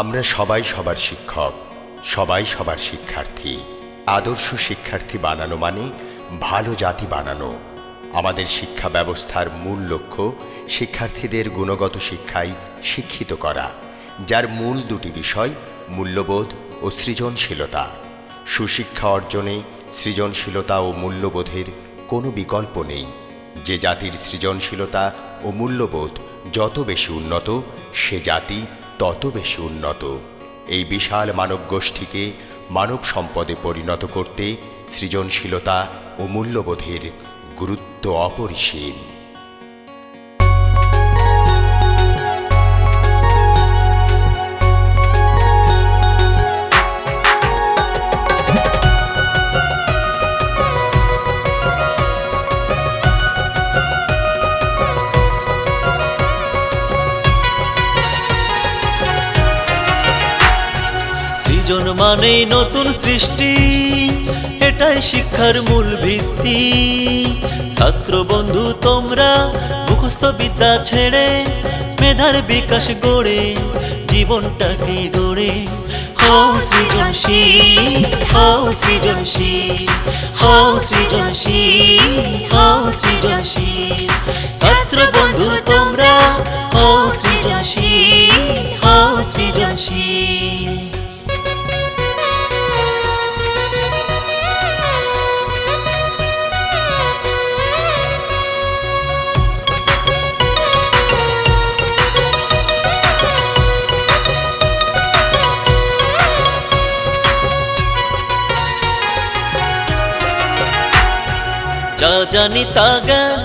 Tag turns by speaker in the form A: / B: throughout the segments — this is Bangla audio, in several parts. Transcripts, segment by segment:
A: আমরা সবাই সবার শিক্ষক, সবাই সবার শিক্ষার্থী। আদর্শ শিক্ষার্থী বানানো মানে ভালো জাতি বানানো। আমাদের শিক্ষা ব্যবস্থার মূল লক্ষ্য শিক্ষার্থীদের গুণগত শিক্ষায় শিক্ষিত করা, যার মূল দুটি বিষয় মূল্যবোধ ও সৃজনশীলতা। সুশিক্ষা অর্জনে সৃজনশীলতা ও মূল্যবোধের কোনো বিকল্প নেই। যে জাতির সৃজনশীলতা ও মূল্যবোধ যত বেশি উন্নত, সে জাতি তত বেশি উন্নত। এই বিশাল মানব গোষ্ঠীকে মানব সম্পদে পরিণত করতে সৃজনশীলতা ও মূল্যবোধের গুরুত্ব অপরিসীম।
B: সৃজন মানেই নতুন সৃষ্টি, এটাই শিক্ষার মূল ভিত্তি। ছাত্র বন্ধু, তোমরা মুখস্থ বিদ্যা ছেড়ে মেধার বিকাশ গড়ে জীবনটাকে গড়ে। হও সৃজনশীল হও সৃজনশীল হও সৃজনশীল হও সৃজনশীল। ছাত্র বন্ধু, তোমরা হও জানি তা জ্ঞান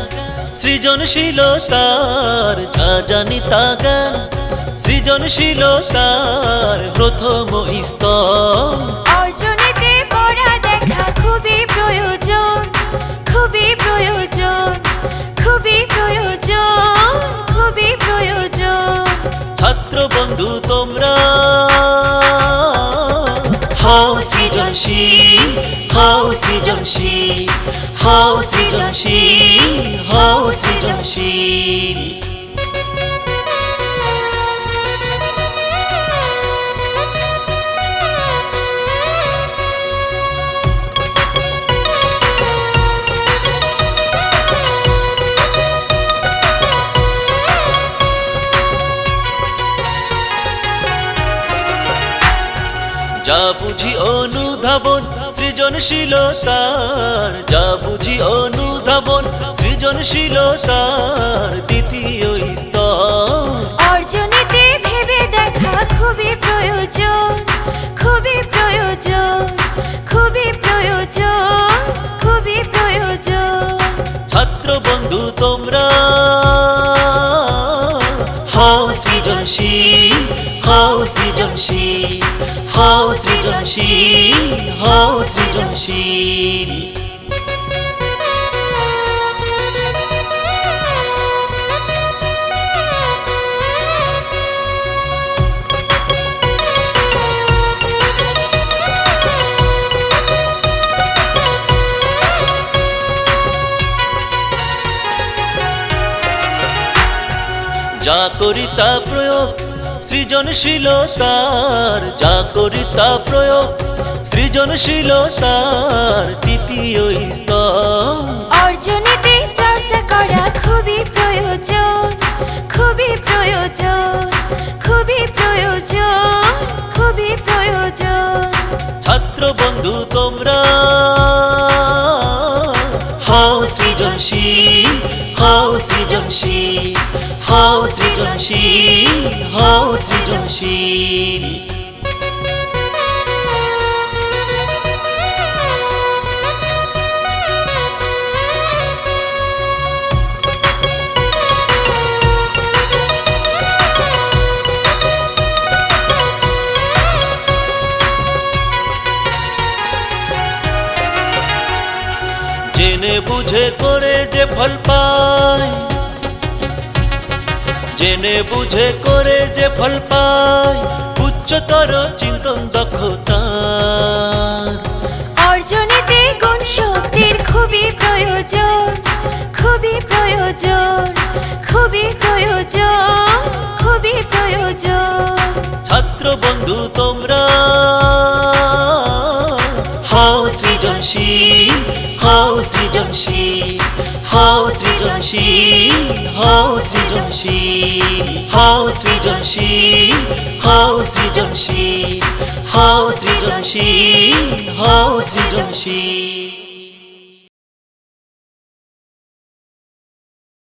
B: সৃজনশীলতার যা জানি তা জ্ঞান সৃজনশীলতার প্রথম স্তর
C: অর্জনেতে পড়া দেখা খুবই প্রয়োজন খুবই প্রয়োজন খুবই প্রয়োজন খুবই প্রয়োজন।
B: ছাত্র বন্ধু তোমরা সৃজনশীল হও সৃজনশীল হও সৃজনশীল হও সৃজনশীল যা বুঝি অনুধাবন সৃজনশীলতার, যা বুঝি অনুধাবন সৃজনশীলতার দ্বিতীয় স্তর।
C: অর্জনীতে ভেবে দেখা খুবই প্রয়োজন, খুবই
B: সৃজনশীল হও সৃজনশীল হও সৃজনশীল হও সৃজনশীল। যা করি তা প্রয়োগ সৃজনশীলতার যা করি তা প্রয়োগ সৃজনশীলতার তৃতীয় স্তর।
C: অর্জনেতে চর্চা করা খুবই প্রয়োজন খুবই প্রয়োজন খুবই প্রয়োজন খুবই প্রয়োজন।
B: ছাত্র বন্ধু তোমরা হও সৃজনশীল হও সৃজনশীল হও সৃজনশীল হও সৃজনশীল জেনে বুঝে করে যে ফল পায় জেনে বুঝে করে যে ফল পায় উচ্চতর চিন্তন দক্ষতা।
C: অর্জনেতে গুণ শক্তির খুবই প্রয়োজন খুবই প্রয়োজন খুবই প্রয়োজন খুবই প্রয়োজন।
B: ছাত্র বন্ধু তোমরা হাও সৃজনশীল। হাও সৃজনশীল হাও সৃজনশীল হাও সৃজনশীল হাও সৃজনশীল হাও সৃজনশীল হাও সৃজনশীল হাও সৃজনশীল